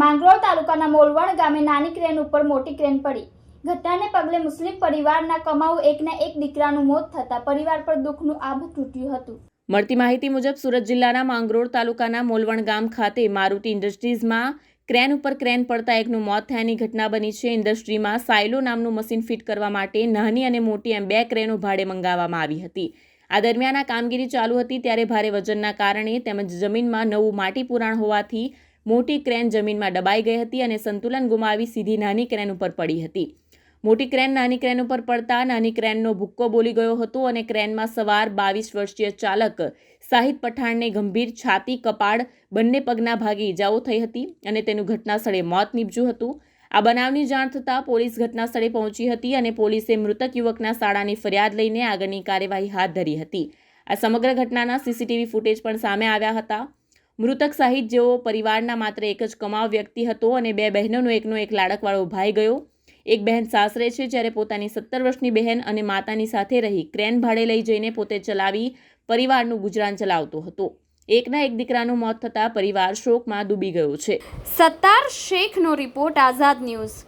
માંગરોળ તાલુકાના મોલવણ ગામે નાની ક્રેન ઉપર મોટી ક્રેન પડી. ઘટનાને પગલે મુસ્લિમ પરિવારના કમાઉ એકના એક દીકરાનું મોત થતાં પરિવાર પર દુઃખનું આભ તૂટ્યું હતું. મળતી માહિતી મુજબ સુરત જિલ્લાના માંગરોળ તાલુકાના મોલવણ ગામ ખાતે મારુતિ ઇન્ડસ્ટ્રીઝમાં ક્રેન ઉપર ક્રેન પડતા એકનું મોત થયાની ઘટના બની છે. ઇન્ડસ્ટ્રીમાં સાયલો નામનું મશીન ફિટ કરવા માટે નાની અને મોટી એમ બે ક્રેનો ભાડે મંગાવવામાં આવી હતી. આ દરમિયાન આ કામગીરી ચાલુ હતી, ત્યારે ભારે વજનના કારણે તેમજ જમીનમાં નવું માટી પુરાણ હોવાથી મોટી ક્રેન જમીનમાં દબાઈ ગઈ હતી અને સંતુલન ગુમાવી સીધી નાની ક્રેન ઉપર પડી હતી. મોટી ક્રેન નાની ક્રેન ઉપર પડતા નાની ક્રેનનો ભુક્કો બોલી ગયો હતો અને ક્રેનમાં સવાર બાવીસ વર્ષીય ચાલક સાહિદ પઠાણને ગંભીર છાતી કપાળ બંને પગના ભાગે ઈજાઓ થઈ હતી અને તેનું ઘટના સ્થળે મોત નીપજ્યું હતું. આ બનાવની જાણ થતાં પોલીસ ઘટના સ્થળે પહોંચી હતી અને પોલીસે મૃતક યુવકના શાળાની ફરિયાદ લઈને આગળની કાર્યવાહી હાથ ધરી હતી. આ સમગ્ર ઘટનાના સીસીટીવી ફૂટેજ પણ સામે આવ્યા હતા. મૃતક સાહિત જેવો પરિવારના માત્ર એક જ કમાવ વ્યક્તિ હતો અને બે બહેનોનો એકનો એક લાડકવાળો ભાઈ ગયો. એક બહેન સાસરે છે જ્યારે પોતાની સત્તર વર્ષની બહેન અને માતાની સાથે રહી ક્રેન ભાડે લઈ જઈને પોતે ચલાવી પરિવારનું ગુજરાન ચલાવતો હતો. એકના એક દીકરાનું મોત થતાં પરિવાર શોકમાં ડૂબી ગયો છે. સત્તાર શેખનો રિપોર્ટ આઝાદ ન્યૂઝ.